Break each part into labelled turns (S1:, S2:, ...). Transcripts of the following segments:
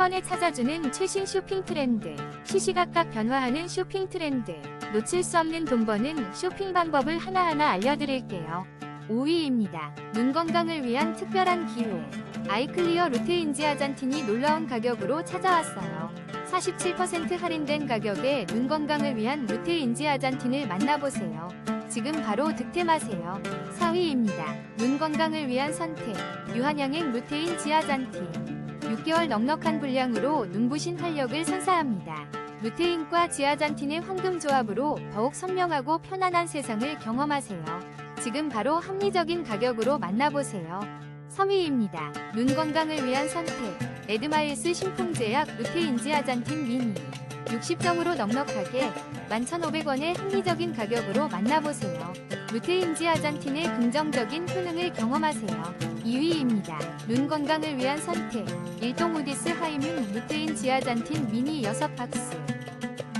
S1: 번에 찾아주는 최신 쇼핑 트렌드, 시시각각 변화하는 쇼핑 트렌드, 놓칠 수 없는 돈 버는 쇼핑 방법을 하나하나 알려드릴게요. 5위입니다. 눈 건강을 위한 특별한 기회. 아이클리어 루테인지 아잔틴이 놀라운 가격으로 찾아왔어요. 47% 할인된 가격에 눈 건강을 위한 루테 인지 아잔틴을 만나보세요. 지금 바로 득템하세요. 4위입니다. 눈 건강을 위한 선택. 유한양행 루테인 지아잔틴. 6개월 넉넉한 분량으로 눈부신 활력을 선사합니다. 루테인과 지아잔틴의 황금 조합으로 더욱 선명하고 편안한 세상을 경험하세요. 지금 바로 합리적인 가격으로 만나보세요. 3위입니다. 눈 건강을 위한 선택. 에드마일스 신풍제약 루테인 지 아잔틴 미니. 60정으로 넉넉하게 11,500원의 합리적인 가격으로 만나보세요. 루테인 지 아잔틴의 긍정적인 효능을 경험하세요. 2위입니다. 눈 건강을 위한 선택. 일동 우디스 하이문 루테인 지아잔틴 미니 6박스.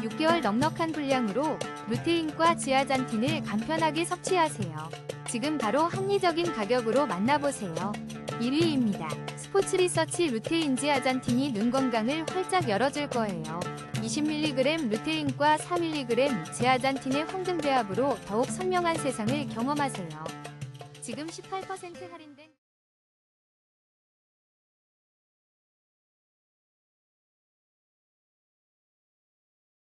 S1: 6개월 넉넉한 분량으로 루테인과 지아잔틴을 간편하게 섭취하세요. 지금 바로 합리적인 가격으로 만나보세요. 1위입니다. 스포츠 리서치 루테인 지 아잔틴이 눈 건강을 활짝 열어줄 거예요. 20mg 루테인과 4mg 제아잔틴의 황금 배합으로 더욱 선명한 세상을 경험하세요. 지금 18% 할인된